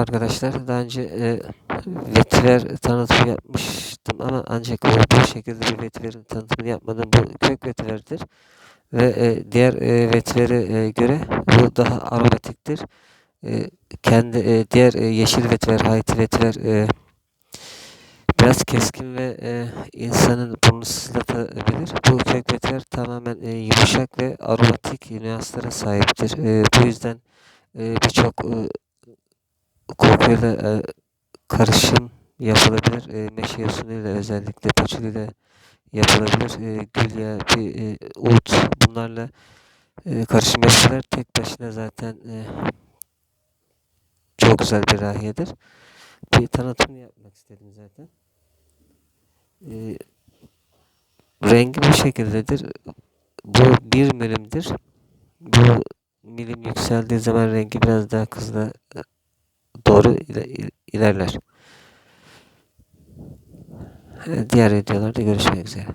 arkadaşlar. Daha önce e, vetiver tanıtımı yapmıştım ama ancak bu, şekilde bir vetiverin tanıtımını yapmadım. Bu kök vetiverdir. Ve e, diğer e, vetivere e, göre bu daha aromatiktir. E, kendi e, diğer e, yeşil vetiver, hayti vetiver e, biraz keskin ve e, insanın burnunu sızlatabilir. Bu kök vetiver tamamen e, yumuşak ve aromatik nüanslara sahiptir. E, bu yüzden e, birçok e, kokuyla e, karışım yapılabilir. E, meşe yosunuyla özellikle paçuluyla yapılabilir. E, gül yağı, bir, e, ut bunlarla e, karışım yapılır. Tek başına zaten e, çok güzel bir rahiyedir. Bir tanıtımını yapmak istedim zaten. E, rengi bu şekildedir. Bu bir milimdir. Bu milim yükseldiği zaman rengi biraz daha kızla doğru ilerler. Diğer videolarda görüşmek üzere.